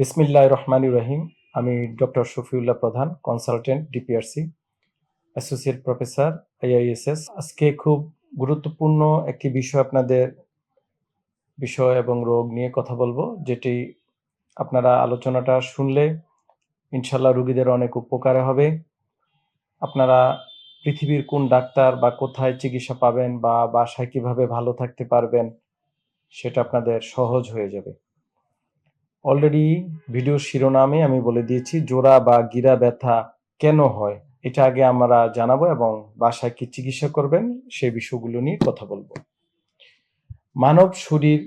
বিসমিল্লাহ রহমান রহিম। আমি ডক্টর শফিউল্লাহ প্রধান consultant DPRC associate professor IISS আজকে খুব গুরুত্বপূর্ণ একটি বিষয় আপনাদের বিষয় এবং রোগ নিয়ে কথা বলব, যেটি আপনারা আলোচনাটা শুনলে ইনশাল্লাহ রোগীদের অনেক উপকারে হবে। আপনারা পৃথিবীর কোন ডাক্তার বা কোথায় চিকিৎসা পাবেন বা বাসায় কীভাবে ভালো থাকতে পারবেন, সেটা আপনাদের সহজ হয়ে যাবে। অলরেডি ভিডিওর শিরোনামে আমি বলে দিয়েছি, জোড়া বা গিরা ব্যথা কেন হয়? এটা আগে আমরা জানাব এবং বাসায় কি চিকিৎসা করবেন সেই বিষয়গুলো নিয়ে কথা বলব। মানব শরীর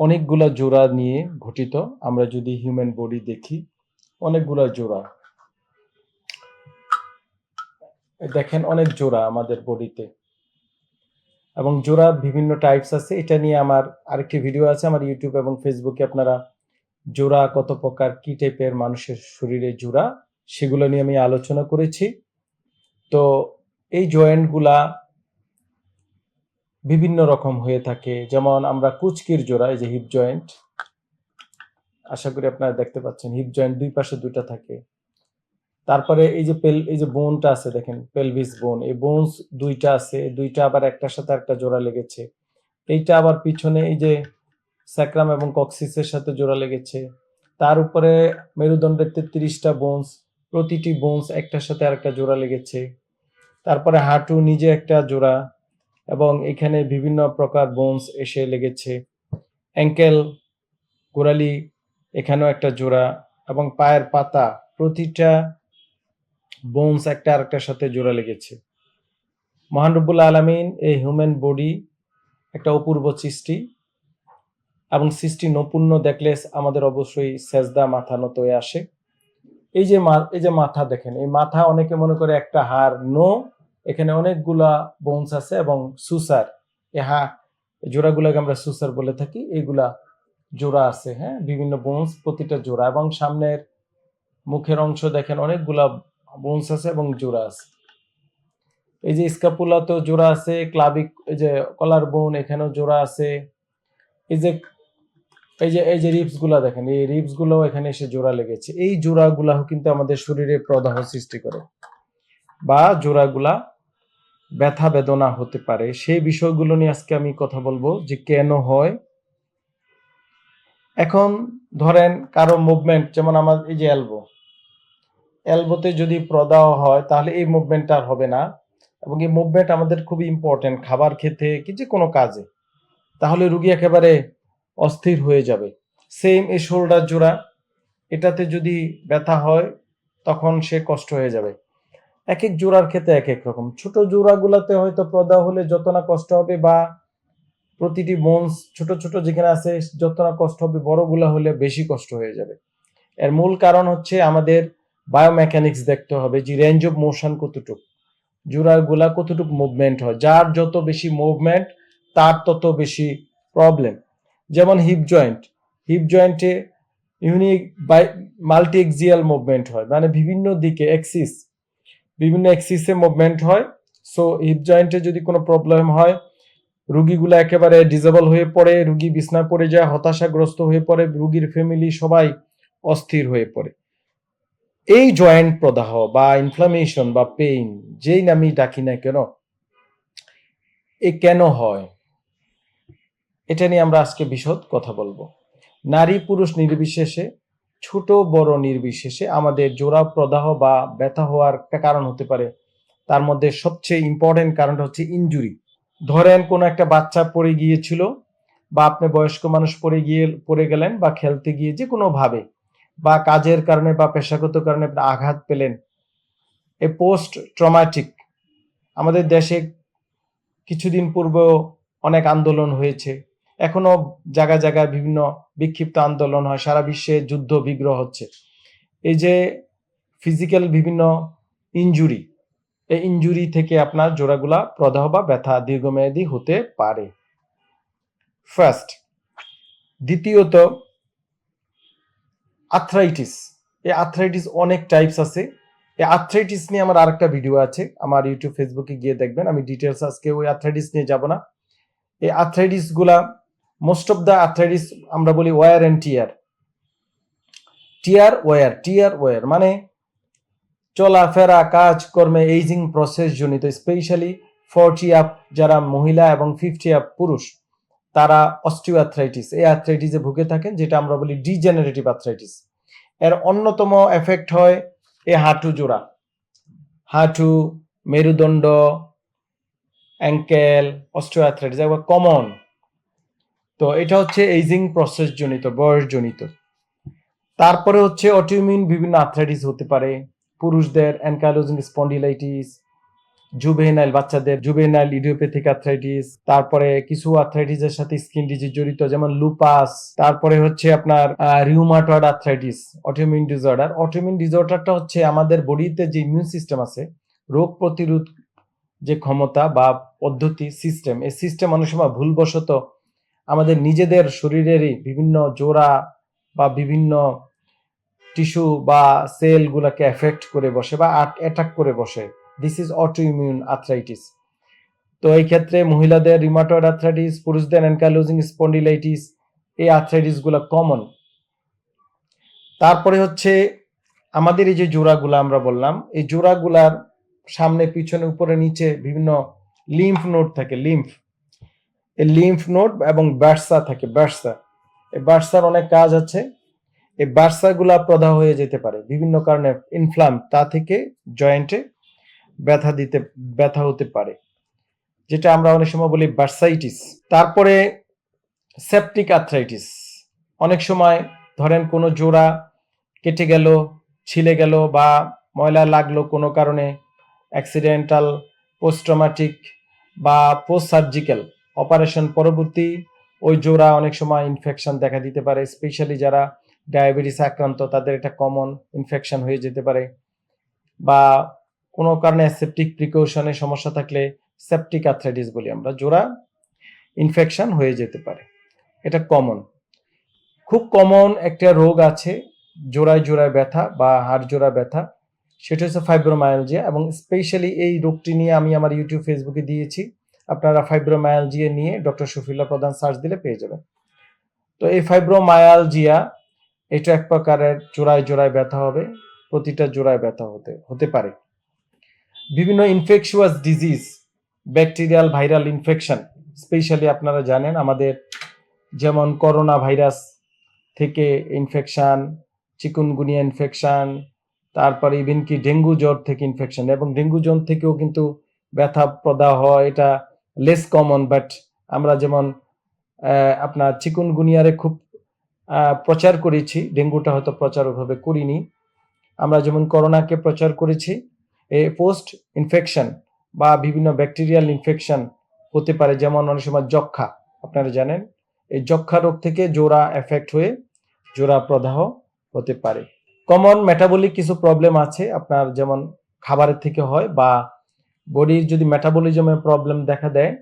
অনেকগুলা জোড়া নিয়ে গঠিত। আমরা যদি হিউম্যান বডি দেখি, অনেকগুলা জোড়া। দেখেন অনেক জোড়া আমাদের বডিতে এবং জোড়া বিভিন্ন টাইপস আছে। এটা নিয়ে আমার আরেকটি ভিডিও আছে, আমার ইউটিউব এবং ফেসবুকে আপনারা জোড়া কত প্রকার, কি টাইপের মানুষের শরীরে জোড়া, সেগুলো নিয়ে আমি আলোচনা করেছি। তো এই জয়েন্টগুলা বিভিন্ন রকম হয়ে থাকে। যেমন আমরা কুচকির জোড়া, এই যে হিপ জয়েন্ট আশা করি আপনারা দেখতে পাচ্ছেন হিপ জয়েন্ট দুই পাশে দুইটা থাকে। তারপরে এই যে পেল এই যে বোনটা আছে দেখেন পেলভিস বোন এই বোনস দুইটা আছে, দুইটা আবার একটার সাথে একটা জোড়া লেগেছে। এইটা আবার পিছনে এই যে স্যাক্রাম এবং কক্সিসের সাথে জোড়া লেগেছে। তার উপরে মেরুদণ্ডের তেত্রিশটা বোনস প্রতিটি বোনস একটার সাথে আরেকটা জোড়া লেগেছে। তারপরে হাঁটু নিজে একটা জোড়া এবং এখানে বিভিন্ন প্রকার বোনস এসে লেগেছে। অ্যাঙ্কেল গোড়ালি, এখানেও একটা জোড়া এবং পায়ের পাতা, প্রতিটা বোনস একটা আরেকটার সাথে জোড়া লেগেছে। মহান রব্বুল আলমিন এই হিউম্যান বডি একটা অপূর্ব সৃষ্টি। এবং সৃষ্টি নপুণ্য দেখলে আমাদের অবশ্যই সেজদা মাথা নত হয়ে আসে। এই যে এই যে মাথা দেখেন, এই মাথা অনেকে মনে করে একটা হাড়, নো, এখানে অনেকগুলা বোনস আছে এবং সুসার। এ হা জোড়াগুলোকে আমরা সুসার বলে থাকি এইগুলা জোড়া আছে হ্যাঁ? বিভিন্ন বোনস প্রতিটা জোড়া। এবং সামনের মুখের অংশ দেখেন অনেকগুলা বোনস আছে এবং জোড়া আছে। এই যে স্কাপুলাতেও জোড়া আছে ক্লাবিক এই যে কলার বোন এখানেও জোড়া আছে। এই যে এই যে এই যে রিপসগুলা দেখেন, এই রিপসগুলো এখানে এসে জোড়া লেগেছে। এই জোড়া গুলা কিন্তু আমাদের শরীরে প্রদাহ সৃষ্টি করে বা জোড়াগুলা ব্যথা বেদনা হতে পারে। সেই বিষয়গুলো নিয়ে আজকে আমি কথা বলব যে কেন হয়। এখন ধরেন কারও মুভমেন্ট যেমন আমার এই যে এলবো এলবোতে যদি প্রদাহ হয়, তাহলে এই মুভমেন্টটা আর হবে না। এবং এই মুভমেন্ট আমাদের খুবই ইম্পর্টেন্ট খাবার খেতে, কি যে কোনো কাজে। তাহলে রুগী একেবারে অস্থির হয়ে যাবে। সেম এই শোল্ডার জোড়া, এটাতে যদি ব্যথা হয়, তখন সে কষ্ট হয়ে যাবে। এক এক জোড়ার ক্ষেত্রে এক এক রকম। ছোট জোড়াগুলোতে হয়তো প্রদাহ হলে যত না কষ্ট হবে বা প্রতিটি বোনস ছোট ছোট যেখানে আছে, যত না কষ্ট হবে, বড়গুলা হলে বেশি কষ্ট হয়ে যাবে। এর মূল কারণ হচ্ছে আমাদের বায়োমেকানিক্স দেখতে হবে যে রেঞ্জ অফ মোশন কতটুক। জোড়াগুলা কতটুকু মুভমেন্ট হয়, যার যত বেশি মুভমেন্ট তার তত বেশি প্রবলেম যেমন হিপ জয়েন্ট হিপ জয়েন্টে unique by multi axial movement হয় মানে বিভিন্ন দিকে এক্সিস বিভিন্ন এক্সিসে মুভমেন্ট হয় সো হিপ জয়েন্টে যদি কোনো প্রবলেম হয়, রুগীগুলো একেবারে ডিজেবল হয়ে পড়ে, রুগী বিছনায় পড়ে যায়, হতাশাগ্রস্ত হয়ে পড়ে, রুগীর ফ্যামিলি সবাই অস্থির হয়ে পড়ে। এই জয়েন্ট প্রদাহ বা ইনফ্লামেশন বা পেইন যেই নামই ডাকি না কেন, এ কেন হয়? এটা নিয়ে আমরা আজকে বিশদ কথা বলব। নারী পুরুষ নির্বিশেষে, ছোট বড় নির্বিশেষে আমাদের জোড়া প্রদাহ বা ব্যথা হওয়ার একটা কারণ হতে পারে। তার মধ্যে সবচেয়ে ইম্পর্টেন্ট কারণটা হচ্ছে ইনজুরি ধরেন কোনো একটা বাচ্চা পড়ে গিয়েছিল বা আপনি বয়স্ক মানুষ পড়ে গিয়ে, পড়ে গেলেন বা খেলতে গিয়ে যে কোনো ভাবে বা কাজের কারণে বা পেশাগত কারণে আঘাত পেলেন। এ পোস্ট ট্রমাটিক আমাদের দেশে কিছুদিন পূর্বেও অনেক আন্দোলন হয়েছে। এখনও জায়গায় জায়গায় বিভিন্ন বিক্ষিপ্ত আন্দোলন হয়, সারা বিশ্বে যুদ্ধ, বিগ্রহ হচ্ছে। এই যে ফিজিক্যাল বিভিন্ন ইনজুরি এই ইনজুরি থেকে আপনার জোড়াগুলা প্রদাহ বা ব্যথা দীর্ঘমেয়াদী হতে পারে। ফার্স্ট দ্বিতীয়ত আর্থ্রাইটিস এই আর্থ্রাইটিস অনেক টাইপস আছে। এই আর্থ্রাইটিস নিয়ে আমার আরেকটা ভিডিও আছে, আমার ইউটিউব ফেসবুকে গিয়ে দেখবেন। আমি ডিটেলস আজকে ওই আর্থ্রাইটিস নিয়ে যাব না। এই আর্থ্রাইটিসগুলা মোস্ট অফ দ্য আর্থ্রাইটিস আমরা বলি wear and tear tear wear tear wear মানে চলাফেরা কাজ কর্মে এইজিং প্রসেস জনিত স্পেশালি ফর্টি আপ যারা মহিলা এবং ফিফটি আপ পুরুষ, তারা অস্টিওআর্থ্রাইটিস এই আর্থ্রাইটিসে ভুগে থাকেন, যেটা আমরা বলি ডিজেনারেটিভ আর্থ্রাইটিস এর অন্যতম এফেক্ট হয় এই হাঁটু জোড়া। হাঁটু, মেরুদণ্ড অ্যাঙ্কেল অস্টিওআর্থ্রাইটিস একবার কমন তো এটা হচ্ছে এইজিং প্রসেস জনিত, বয়স জনিত। তারপরে হচ্ছে অটিউমিন বিভিন্ন আর্থ্রাইটিস হতে পারে, পুরুষদের অ্যানকালোজিং স্পন্ডিলাইটিস জুভেনাইল বাচ্চাদের জুভেনাইল ইডিওপ্যাথিক আর্থ্রাইটিস তারপরে কিছু আর্থ্রাইটিসের সাথে স্কিন ডিজিজ জড়িত, যেমন লুপাস তারপরে হচ্ছে আপনার rheumatoid arthritis autoimmune disorder autoimmune ডিসঅর্ডারটা হচ্ছে আমাদের বডিতে যে ইমিউন সিস্টেম আছে, রোগ প্রতিরোধ যে ক্ষমতা বা পদ্ধতি সিস্টেম এই সিস্টেম অনেক সময় ভুলবশত আমাদের নিজেদের শরীরেরই বিভিন্ন জোড়া বা বিভিন্ন টিস্যু বা সেলগুলোকে এফেক্ট করে বসে বা অ্যাটাক করে বসে। This is auto immune arthritis তো এই ক্ষেত্রে মহিলাদের রিমাটয়েড আর্থ্রাইটিস পুরুষদের অ্যানকালোজিং স্পন্ডিলাইটিস এই আর্থ্রাইটিসগুলো কমন তারপরে হচ্ছে আমাদের এই যে জোড়াগুলো আমরা বললাম, এই জোড়াগুলার সামনে, পিছনে, উপরে, নিচে বিভিন্ন লিম্ফ নোড থাকে লিম্ফ এই লিম্ফ নোড এবং ব্যাটসা থাকে ব্যাটসা এই ব্যাটসার অনেক কাজ আছে। এই বার্সাগুলা প্রদাহ হয়ে যেতে পারে। বিভিন্ন কারণে ইনফ্লাম তা থেকে জয়েন্টে ব্যথা দিতে, ব্যথা হতে পারে। যেটা আমরা অনেক সময় বলি বার্সাইটিস। তারপরে সেপটিক আর্থ্রাইটিস অনেক সময় ধরেন কোনো জোড়া কেটে গেল, ছিলে গেল বা ময়লা লাগল কোনো কারণে অ্যাক্সিডেন্টাল পোস্ট্রমাটিক বা পোস্ট সার্জিক্যাল অপারেশন পরবর্তী ওই জোড়া অনেক সময় ইনফেকশন দেখা দিতে পারে স্পেশালি যারা ডায়াবেটিস আক্রান্ত, তাদের এটা কমন ইনফেকশন হয়ে যেতে পারে। বা কোনো কারণে সেপটিক প্রিকশনে সমস্যা থাকলে সেপটিক আর্থ্রাইটিস বলি আমরা, জোড়া ইনফেকশন হয়ে যেতে পারে। এটা কমন খুব কমন একটা রোগ আছে জোড়ায় জোড়ায় ব্যথা বা হাড় জোড়া ব্যথা, সেটা হচ্ছে ফাইব্রোমায়ালজিয়া এবং স্পেশালি এই রোগটি নিয়ে আমি আমার ইউটিউব ফেসবুকে দিয়েছি। আপনারা ফাইব্রোমায়ালজিয়া নিয়ে ডক্টর শফিল্লা প্রধান সার্চ দিলে পেয়ে যাবেন। তো এই ফাইব্রোমায়ালজিয়া এটা এক প্রকারের জোড়ায় জোড়ায় ব্যথা হবে, প্রতিটা জোড়ায় ব্যথা হতে হতে পারে। বিভিন্ন infectious disease bacterial viral infection specially আপনারা জানেন আমাদের যেমন করোনা ভাইরাস থেকে ইনফেকশান চিকুনগুনিয়া ইনফেকশান তারপরে ইভেন কি ডেঙ্গু জ্বর থেকে ইনফেকশন এবং ডেঙ্গু জ্বর থেকেও কিন্তু ব্যথা প্রদাহ এটা লেস কমন বাট আমরা যেমন আপনার চিকুনগুনিয়ারে খুব প্রচার করেছি, ডেঙ্গুটা হয়তো প্রচার ওভাবে করিনি। আমরা যেমন করোনাকে প্রচার করেছি, এ পোস্ট ইনফেকশন বা বিভিন্ন ব্যাকটেরিয়াল ইনফেকশন হতে পারে, যেমন অনেক সময় যক্ষা আপনারা জানেন, এই যক্ষা রোগ থেকে জোড়া এফেক্ট হয়ে জোড়া প্রদাহ হতে পারে। কমন মেটাবলিক কিছু প্রবলেম আছে, আপনার যেমন খাবারের থেকে হয় বা বডির যদি মেটাবলিজমের প্রবলেম দেখা দেয়,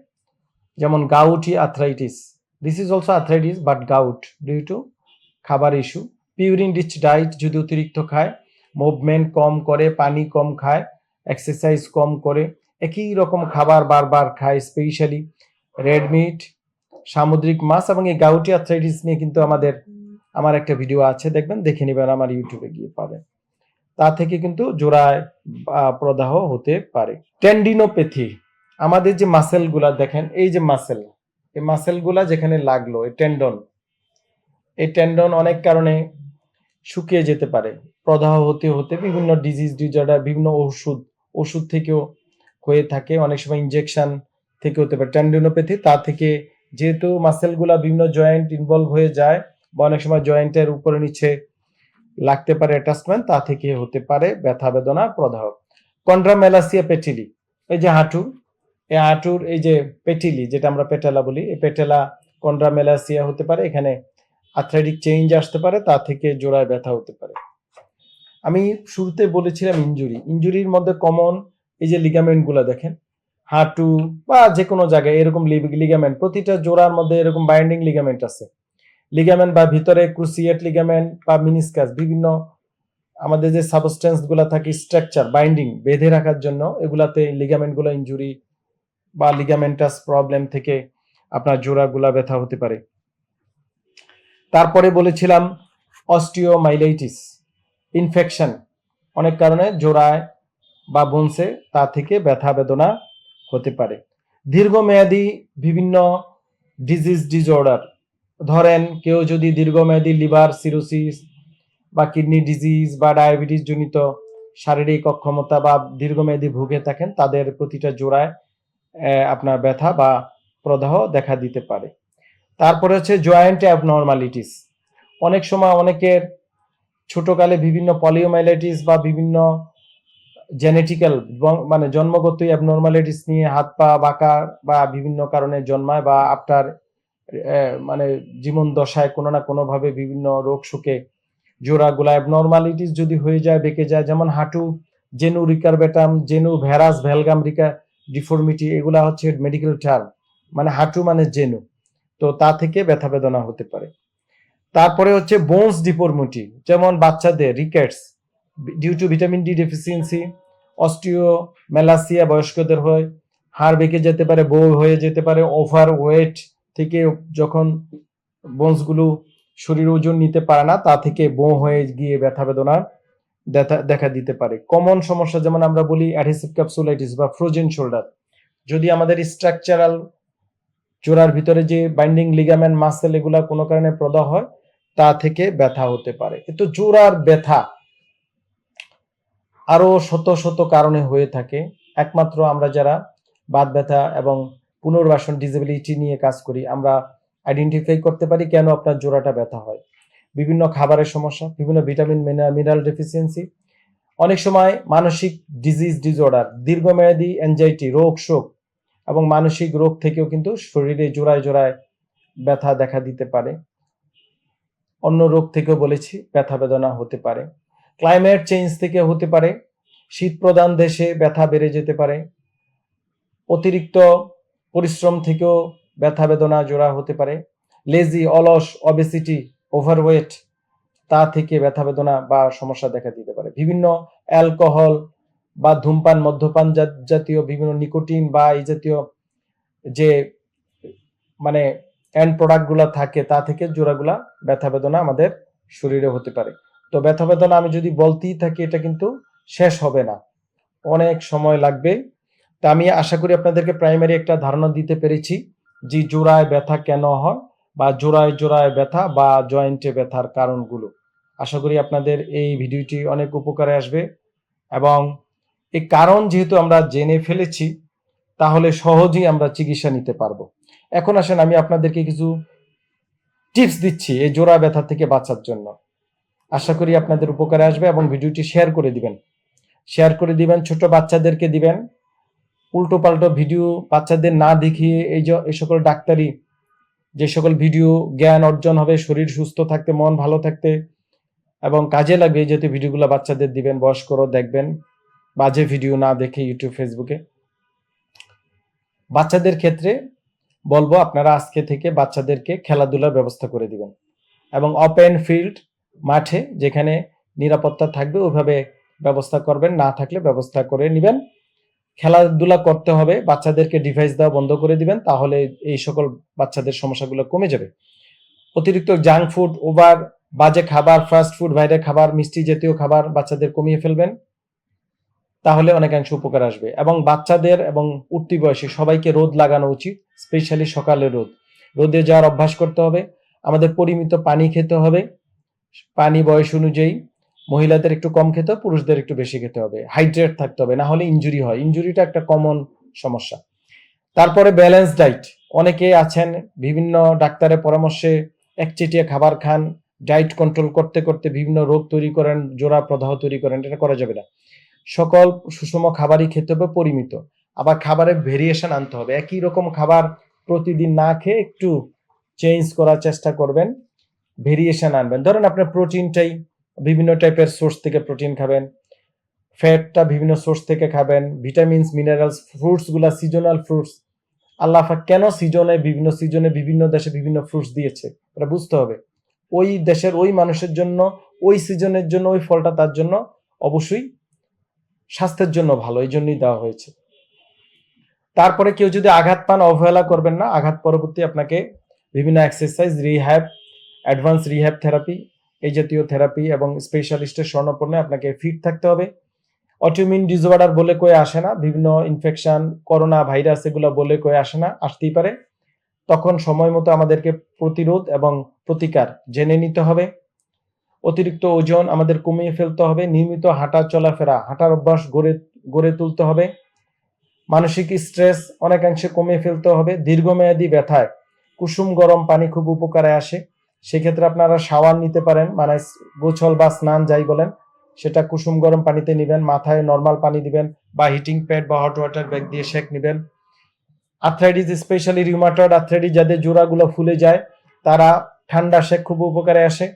যেমন gouty arthritis this is also arthritis but gout due to খাবার ইস্যু পিউরিন রিচ ডায়েট যদি অতিরিক্ত খায় মুভমেন্ট কম করে, পানি কম খায় এক্সারসাইজ কম করে, একই রকম খাবার বারবার খায় স্পেশালি রেড মিট সামুদ্রিক মাছ এবং এই গাউটি আর্থ্রাইটিস নিয়ে কিন্তু আমাদের, আমার একটা ভিডিও আছে, দেখবেন, দেখে নেবেন, আমার ইউটিউবে গিয়ে পাবেন। তা থেকে কিন্তু জোড়ায় প্রদাহ হতে পারে। টেন্ডিনোপ্যাথি আমাদের যে মাসেলগুলা দেখেন, এই যে মাসেল, এই মাসেলগুলা যেখানে লাগল, এই টেন্ডন এই টেন্ডন অনেক কারণে শুকিয়ে যেতে পারে, প্রদাহ হতে হতে বিভিন্ন ডিজিজ ডিজর্ডার বিভিন্ন ওষুধ ওষুধ থেকেও হয়ে থাকে, অনেক সময় ইনজেকশন থেকে হতে পারে। টেন্ডিনোপ্যাথি তা থেকে যেহেতু মাসেলগুলা বিভিন্ন জয়েন্ট ইনভলভ হয়ে যায় বা অনেক সময় জয়েন্টের উপরে নিচে লাগতে পারে অ্যাটাচমেন্ট, তা থেকে হতে পারে ব্যথা বেদনা, প্রদাহ। কন্ড্রামেলাসিয়া পেটিলি, এই যে হাঁটু এই হাঁটুর, এই যে পেটিলি, যেটা আমরা পেটেলা বলি, এই পেটেলা কন্ড্রামেলাসিয়া হতে পারে, এখানে আর্থ্রাইটিক চেঞ্জ আসতে পারে, তা থেকে জোড়ায় ব্যথা হতে পারে। আমি শুরুতে বলেছিলাম ইনজুরি ইনজুরির মধ্যে কমন এই যে লিগামেন্টগুলা দেখেন, হাঁটু বা যে কোনো জায়গায় এরকম লিগামেন্ট প্রতিটা জোড়ার মধ্যে এরকম বাইন্ডিং লিগামেন্ট আছে। লিগামেন্ট বা ভিতরে ক্রুসিয়েট লিগামেন্ট বা মিনিসকাস বিভিন্ন আমাদের যে সাবস্টেন্সগুলা থাকে স্ট্রাকচার বাইন্ডিং বেঁধে রাখার জন্য এগুলাতে লিগামেন্টগুলা ইনজুরি বা লিগামেন্টাস প্রবলেম থেকে আপনার জোড়াগুলা ব্যথা হতে পারে। তারপরে বলেছিলাম অস্টিওমাইলাইটিস ইনফেকশন অনেক কারণে জোড়ায় বা বনসে তা থেকে ব্যথা বেদনা হতে পারে। দীর্ঘমেয়াদী বিভিন্ন ডিজিজ ডিসঅর্ডার ধরেন কেউ যদি দীর্ঘমেয়াদী লিভার সিরোসিস বা কিডনি ডিজিজ বা ডায়াবেটিস জনিত শারীরিক অক্ষমতা বা দীর্ঘমেয়াদী ভুগে থাকেন, তাদের প্রতিটা জোড়ায় আপনার ব্যথা বা প্রদাহ দেখা দিতে পারে। তারপরে হচ্ছে জয়েন্ট অ্যাবনর্মালিটিস। অনেক সময় অনেকের ছোটকালে বিভিন্ন পলিওমাইলাইটিস বা বিভিন্ন জেনেটিক্যাল মানে জন্মগত অ্যাবনর্মালিটিস নিয়ে হাত পা বাঁকা বা বিভিন্ন কারণে জন্মায় বা আপনার মানে জীবন দশায় কোনো না কোনো ভাবে বিভিন্ন রোগ সুখে জোড়াগুলা অ্যাবনর্মালিটিস যদি হয়ে যায়, বেঁকে যায়, যেমন হাঁটু জেনু রিকারবেটাম জেনু ভ্যারাস ভ্যালগাম রিকা ডিফর্মিটি এগুলা হচ্ছে মেডিকেল টার্ম মানে হাঁটু মানে জেনু তো তা থেকে ব্যথা বেদনা হতে পারে। তারপরে হচ্ছে বোনস ডিফর্মিটি যেমন বাচ্চাদের rickets due to vitamin D deficiency osteomalacia বয়স্কদের হয়, হাড় বেঁকে যেতে পারে, বউ হয়ে যেতে পারে ওভার ওয়েট থেকে যখন বোনসগুলো শরীর ওজন নিতে পারে না, তা থেকে বো হয়ে গিয়ে ব্যথা বেদনা দেখা- দেখা দিতে পারে। কমন সমস্যা যেমন আমরা বলি অ্যাডহেসিভ ক্যাপসুলাইটিস বা ফ্রোজেন শোল্ডার যদি আমাদের স্ট্রাকচারাল জোড়ার ভিতরে যে বাইন্ডিং লিগামেন্ট মাসেল এগুলা কোনো কারণে প্রদাহ হয়, তা থেকে ব্যথা হতে পারে। কিন্তু জোড়ার ব্যথা। আরও শত শত কারণে হয়ে থাকে। একমাত্র আমরা যারা বাত ব্যথা এবং পুনর্বাসন ডিসেবিলিটি নিয়ে কাজ করি, আমরা আইডেন্টিফাই করতে পারি কেন আপনার জোড়াটা ব্যথা হয়। বিভিন্ন খাবারের সমস্যা, বিভিন্ন ভিটামিন মিনারেল ডেফিসিয়েন্সি অনেক সময় মানসিক ডিজিজ ডিসঅর্ডার দীর্ঘমেয়াদী অ্যাংজাইটি রোগ, শোক এবং মানসিক রোগ থেকেও কিন্তু শরীরে জোড়ায় জোড়ায় ব্যথা দেখা দিতে পারে। অন্য রোগ থেকেও বলেছি, ব্যথা বেদনা হতে পারে। ক্লাইমেট চেঞ্জ থেকে হতে পারে। শীত প্রধান দেশে ব্যথা বেড়ে যেতে পারে। অতিরিক্ত পরিশ্রম থেকেও ব্যথা বেদনা জোড়া হতে পারে লেজি অলস অবেসিটি ওভারওয়েট তা থেকে ব্যথা বেদনা বা সমস্যা দেখা দিতে পারে। বিভিন্ন অ্যালকোহল বা ধূমপান, মদ্যপান জাতীয় বিভিন্ন নিকোটিন বা এই জাতীয় যে মানে এন্ড প্রোডাক্টগুলো থাকে, তা থেকে জোড়াগুলা ব্যথা বেদনা আমাদের শরীরে হতে পারে। তো ব্যথা বেদনা আমি যদি বলতেই থাকি, এটা কিন্তু শেষ হবে না। অনেক সময় লাগবে তা আমি আশা করি আপনাদেরকে প্রাইমারি একটা ধারণা দিতে পেরেছি যে জোড়ায় ব্যথা কেন হয় বা জোড়ায় জোড়ায় ব্যথা বা জয়েন্টে ব্যথার কারণগুলো। আশা করি আপনাদের এই ভিডিওটি অনেক উপকারে আসবে এবং এই কারণ যেহেতু আমরা জেনে ফেলেছি, তাহলে সহজেই আমরা চিকিৎসা নিতে পারব। এখন আসেন, আমি আপনাদেরকে কিছু টিপস দিচ্ছি এই জোড়া ব্যথা থেকে বাঁচার জন্য। আশা করি আপনাদের উপকারে আসবে এবং ভিডিওটি শেয়ার করে দিবেন। শেয়ার করে দিবেন, ছোট বাচ্চাদেরকে দিবেন উল্টো পাল্টো ভিডিও বাচ্চাদের না দেখিয়ে এই যে এই সকল ডাক্তারি, যে সকল ভিডিও জ্ঞান অর্জন হবে, শরীর সুস্থ থাকতে, মন ভালো থাকতে, এবং কাজে লাগবে এই জাতীয় ভিডিওগুলো বাচ্চাদের দিবেন, বয়স্করও দেখবেন, বাজে ভিডিও না দেখে ইউটিউব ফেসবুকে বাচ্চাদের ক্ষেত্রে বলব, আপনারা আজকে থেকে বাচ্চাদেরকে খেলাধুলার ব্যবস্থা করে দিবেন। এবং ওপেন ফিল্ড মাঠে যেখানে নিরাপত্তা থাকবে, ওইভাবে ব্যবস্থা করবেন, না থাকলে ব্যবস্থা করে নেবেন। খেলাধুলা করতে হবে, বাচ্চাদেরকে ডিভাইস দেওয়া বন্ধ করে দিবেন, তাহলে এই সকল বাচ্চাদের সমস্যাগুলো কমে যাবে। অতিরিক্ত জাঙ্ক ফুড ওভার বাজে খাবার ফাস্ট ফুড বাইরের খাবার, মিষ্টি জাতীয় খাবার বাচ্চাদের কমিয়ে ফেলবেন, তাহলে অনেকাংশ উপকার আসবে। এবং বাচ্চাদের এবং উঠতি বয়সে সবাইকে রোদ লাগানো উচিত স্পেশালি সকালে রোদ। রোদে যাওয়ার অভ্যাস করতে হবে, আমাদের পরিমিত পানি খেতে হবে, পানি বয়স অনুযায়ী। মহিলাদের একটু কম খেতে হবে, পুরুষদের একটু বেশি খেতে হবে। হাইড্রেট থাকতে হবে, না হলে ইনজুরি হয়। ইঞ্জুরিটা একটা কমন সমস্যা। তারপরে ব্যালেন্স ডাইট অনেকে আছেন, বিভিন্ন ডাক্তারের পরামর্শে একচেটিয়া খাবার খান ডায়েট কন্ট্রোল করতে করতে বিভিন্ন রোগ তৈরি করেন, জোড়া প্রদাহ তৈরি করেন, এটা করা যাবে না। সকল সুষম খাবারই খেতে হবে পরিমিত। আবার খাবারের ভেরিয়েশন আনতে হবে। একই রকম খাবার প্রতিদিন না খেয়ে একটু চেঞ্জ করার চেষ্টা করবেন ভেরিয়েশন আনবেন। ধরেন আপনার প্রোটিনটাই বিভিন্ন টাইপের সোর্স থেকে প্রোটিন খাবেন। ফ্যাটটা বিভিন্ন সোর্স থেকে খাবেন। ভিটামিনস মিনারেলস ফ্রুটসগুলা সিজনাল ফ্রুটস আল্লাহ কেন সিজনে বিভিন্ন সিজনে বিভিন্ন দেশে বিভিন্ন ফ্রুটস দিয়েছে? এটা বুঝতে হবে। ওই দেশের ওই মানুষের জন্য, ওই সিজনের জন্য, ওই ফলটা তার জন্য অবশ্যই স্বাস্থ্যের জন্য ভালো, এই জন্যই দেওয়া হয়েছে। তারপরে কেউ যদি আঘাত পান, অবহেলা করবেন না। আঘাত পরবর্তী আপনাকে বিভিন্ন exercise rehab advance rehab therapy এই জাতীয় থেরাপি এবং স্পেশালিস্টের স্বর্ণপণ্যে আপনাকে ফিট থাকতে হবে। অটোমিন ডিসঅর্ডার বলে কয়ে আসে না, বিভিন্ন ইনফেকশন করোনা ভাইরাস এগুলো বলে কয়ে আসে না, আসতেই পারে। তখন সময় মতো আমাদেরকে প্রতিরোধ এবং প্রতিকার জেনে নিতে হবে। অতিরিক্ত ওজন আমাদের কমিয়ে ফেলতে হবে, নিয়মিত হাঁটা চলাফেরা, হাঁটার অভ্যাস গড়ে গড়ে তুলতে হবে। মানসিক স্ট্রেস অনেকাংশে কমিয়ে ফেলতে হবে, দীর্ঘমেয়াদী ব্যথায়। কুসুম গরম পানি খুব উপকারে আসে। সেক্ষেত্রে আপনারা শাওয়ার নিতে পারেন মানে গোছল বা স্নান যাই বলেন, সেটা কুসুম গরম পানিতে নেবেন, মাথায় নর্মাল পানি দিবেন বা হিটিং প্যাড বা হট ওয়াটার ব্যাগ দিয়ে শেক নেবেন। আর্থ্রাইটিস স্পেশালি রিউমাটয়েড আর্থ্রাইটিস যাদের জোড়াগুলো ফুলে যায়, তারা ঠান্ডা শেক খুব উপকারে আসে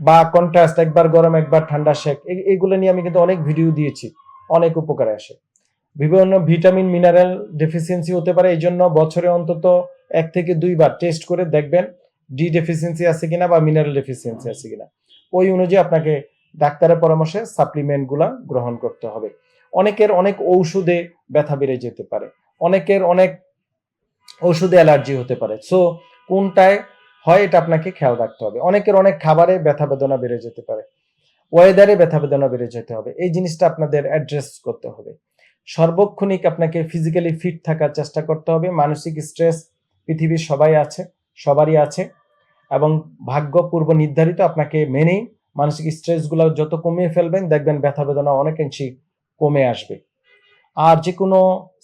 বা কন্ট্রাস্ট একবার গরম, একবার ঠান্ডা শেক এগুলো নিয়ে আমি কিন্তু অনেক ভিডিও দিয়েছি, অনেক উপকারে আসে। বিভিন্ন ভিটামিন মিনারেল ডেফিসিয়েন্সি হতে পারে এই জন্য বছরে অন্তত এক থেকে দুইবার টেস্ট করে দেখবেন ডি ডেফিসিয়েন্সি আছে কিনা বা মিনারেল ডেফিসিয়েন্সি আছে কিনা। ওই অনুযায়ী আপনাকে ডাক্তারের পরামর্শে সাপ্লিমেন্টগুলা গ্রহণ করতে হবে। অনেকের অনেক ঔষধে ব্যথা বেড়ে যেতে পারে। অনেকের অনেক ওষুধে অ্যালার্জি হতে পারে। সো কোনটায় হয় এটা আপনাকে খেয়াল রাখতে হবে। অনেকের অনেক খাবারে ব্যথা বেদনা বেড়ে যেতে পারে। ওয়েদারে ব্যথা বেদনা বেড়ে যেতে হবে। এই জিনিসটা আপনাদের অ্যাড্রেস করতে হবে। সর্বক্ষণিক আপনাকে ফিজিক্যালি ফিট থাকার চেষ্টা করতে হবে। মানসিক স্ট্রেস পৃথিবীর সবাই আছে, সবারই আছে। এবং ভাগ্য পূর্ব নির্ধারিত আপনাকে মেনেই মানসিক স্ট্রেসগুলো যত কমিয়ে ফেলবেন, দেখবেন ব্যথা বেদনা অনেকাংশই কমে আসবে। আর যে কোনো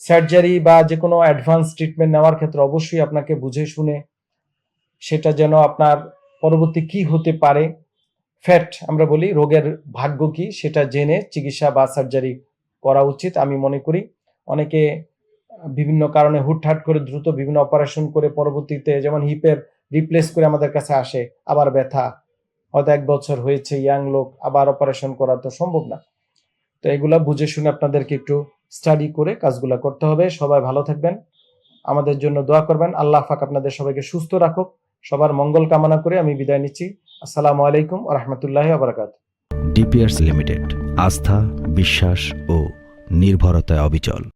সার্জারি বা যে কোনো অ্যাডভান্স ট্রিটমেন্ট নেওয়ার ক্ষেত্রে অবশ্যই আপনাকে বুঝে শুনে সেটা যেন আপনার পরবর্তী কি হতে পারে ফ্যাট আমরা বলি, রোগের ভাগ্য কি সেটা জেনে চিকিৎসা বা সার্জারি করা উচিত। আমি মনে করি অনেকে বিভিন্ন কারণে হুটহাট করে দ্রুত বিভিন্ন অপারেশন করে পরবর্তীতে যেমন হিপের রিপ্লেস করে আমাদের কাছে আসে, আবার ব্যথা। হয়তো এক বছর হয়েছে ইয়াং লোক, আবার অপারেশন করা তো সম্ভব না। তো এগুলা বুঝে শুনে আপনাদেরকে একটু স্টাডি করে কাজগুলা করতে হবে। সবাই ভালো থাকবেন। আমাদের জন্য দোয়া করবেন। আল্লাহ পাক আপনাদের সবাইকে সুস্থ রাখুক। সবার মঙ্গল কামনা করে আমি বিদায় নিচ্ছি। আসসালামু আলাইকুম রহমতুল্লাহ আবরাকাত ডিপিয়ার্স লিমিটেড, আস্থা, বিশ্বাস ও নির্ভরতায় অবিচল।